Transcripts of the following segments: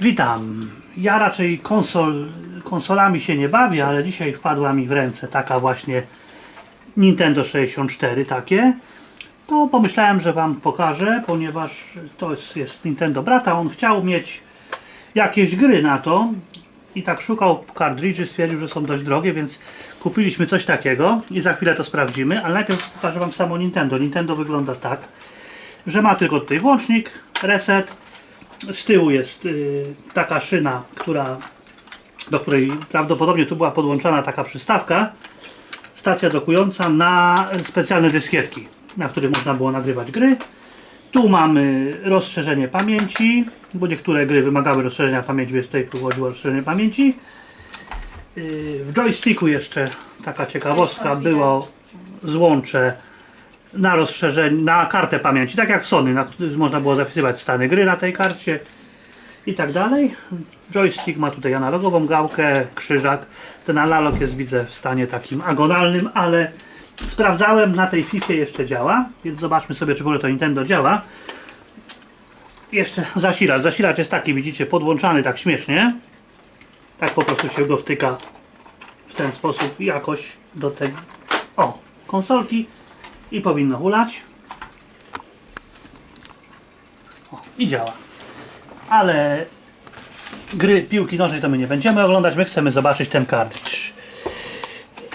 Witam. Ja raczej konsol, konsolami się nie bawię, ale dzisiaj wpadła mi w ręce taka właśnie Nintendo 64 takie. To pomyślałem, że Wam pokażę, ponieważ to jest, jest Nintendo brata. On chciał mieć jakieś gry na to i tak szukał kartridży, stwierdził, że są dość drogie, więc kupiliśmy coś takiego i za chwilę to sprawdzimy, ale najpierw pokażę Wam samo Nintendo. Nintendo wygląda tak, że ma tylko tutaj włącznik, reset, z tyłu jest y, taka szyna, która, do której prawdopodobnie tu była podłączona taka przystawka, stacja dokująca na specjalne dyskietki, na których można było nagrywać gry. Tu mamy rozszerzenie pamięci, bo niektóre gry wymagały rozszerzenia pamięci, więc tutaj chodziło o rozszerzenie pamięci. Yy, W joysticku jeszcze taka ciekawostka było złącze na rozszerzenie, na kartę pamięci, tak jak Sony, na którym można było zapisywać stany gry na tej karcie i tak dalej. Joystick ma tutaj analogową gałkę, krzyżak. Ten analog jest widzę w stanie takim agonalnym, ale sprawdzałem, na tej FIFA jeszcze działa, więc zobaczmy sobie, czy w ogóle to Nintendo działa. Jeszcze zasilacz. Zasilacz jest taki, widzicie, podłączany tak śmiesznie. Tak po prostu się go wtyka w ten sposób jakoś do tej o, konsolki i powinno hulać. O, i działa. Ale gry piłki nożnej to my nie będziemy oglądać, my chcemy zobaczyć ten kartridż.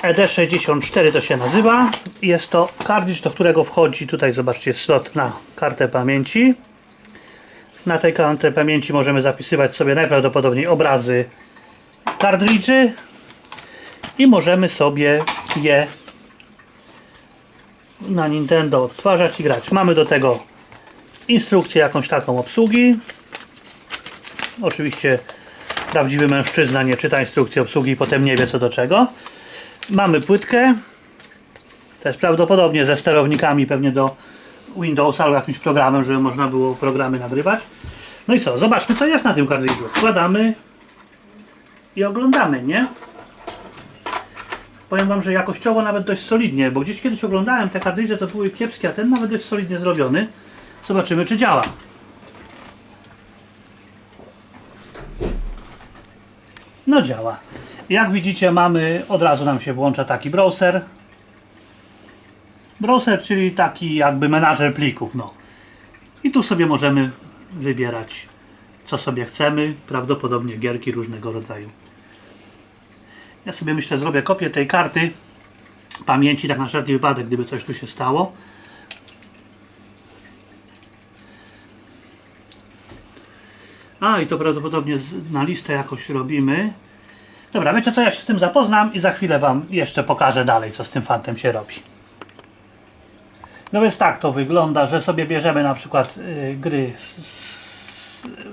ED64 to się nazywa. Jest to kartridż, do którego wchodzi, tutaj zobaczcie, slot na kartę pamięci. Na tej kartę pamięci możemy zapisywać sobie najprawdopodobniej obrazy kartridży i możemy sobie je na Nintendo odtwarzać i grać. Mamy do tego instrukcję jakąś taką obsługi. Oczywiście prawdziwy mężczyzna nie czyta instrukcji obsługi i potem nie wie co do czego. Mamy płytkę. Też prawdopodobnie ze sterownikami pewnie do Windowsa albo jakimś programem, żeby można było programy nagrywać. No i co? Zobaczmy co jest na tym kartridżu. Wkładamy i oglądamy, nie? Powiem Wam, że jakościowo nawet dość solidnie, bo gdzieś kiedyś oglądałem te kartridże, to były kiepskie, a ten nawet dość solidnie zrobiony. Zobaczymy, czy działa. No działa. Jak widzicie, mamy, od razu nam się włącza taki browser. Browser, czyli taki jakby menadżer plików, no. I tu sobie możemy wybierać, co sobie chcemy, prawdopodobnie gierki różnego rodzaju. Ja sobie myślę, zrobię kopię tej karty pamięci, tak na wszelki wypadek, gdyby coś tu się stało. A, i to prawdopodobnie na listę jakoś robimy. Dobra, wiecie co, ja się z tym zapoznam i za chwilę Wam jeszcze pokażę dalej, co z tym fantem się robi. No więc tak to wygląda, że sobie bierzemy na przykład y, gry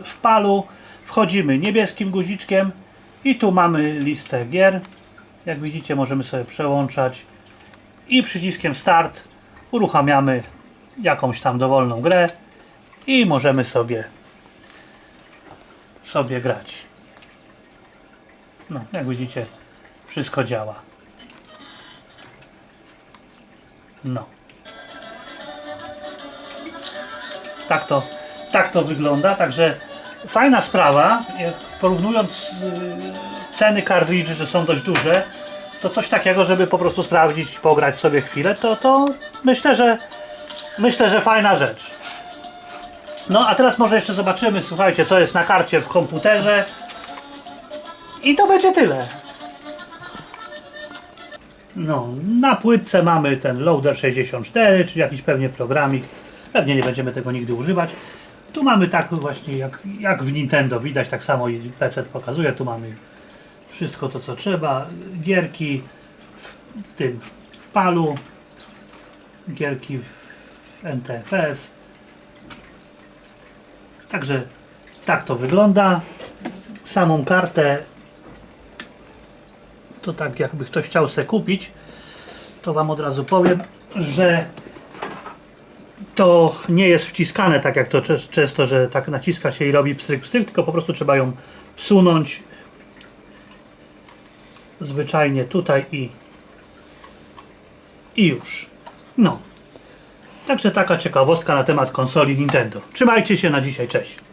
w palu, wchodzimy niebieskim guziczkiem i tu mamy listę gier. Jak widzicie możemy sobie przełączać i przyciskiem start uruchamiamy jakąś tam dowolną grę i możemy sobie sobie grać. No, jak widzicie, wszystko działa. No. Tak to, tak to wygląda, także fajna sprawa, jak porównując y, ceny kartridży, że są dość duże, to coś takiego, żeby po prostu sprawdzić, pograć sobie chwilę, to, to myślę, że myślę, że fajna rzecz. No a teraz może jeszcze zobaczymy, słuchajcie, co jest na karcie w komputerze. I to będzie tyle. No, na płytce mamy ten Loader 64, czyli jakiś pewnie programik. Pewnie nie będziemy tego nigdy używać. Tu mamy tak właśnie jak, jak w Nintendo widać, tak samo i PC pokazuje. Tu mamy wszystko to co trzeba. Gierki w tym w palu, gierki w NTFS. Także tak to wygląda. Samą kartę to tak jakby ktoś chciał sobie kupić, to Wam od razu powiem, że to nie jest wciskane tak jak to często, że tak naciska się i robi pstryk, pstryk, tylko po prostu trzeba ją wsunąć zwyczajnie tutaj i i już. No. Także taka ciekawostka na temat konsoli Nintendo. Trzymajcie się na dzisiaj, cześć.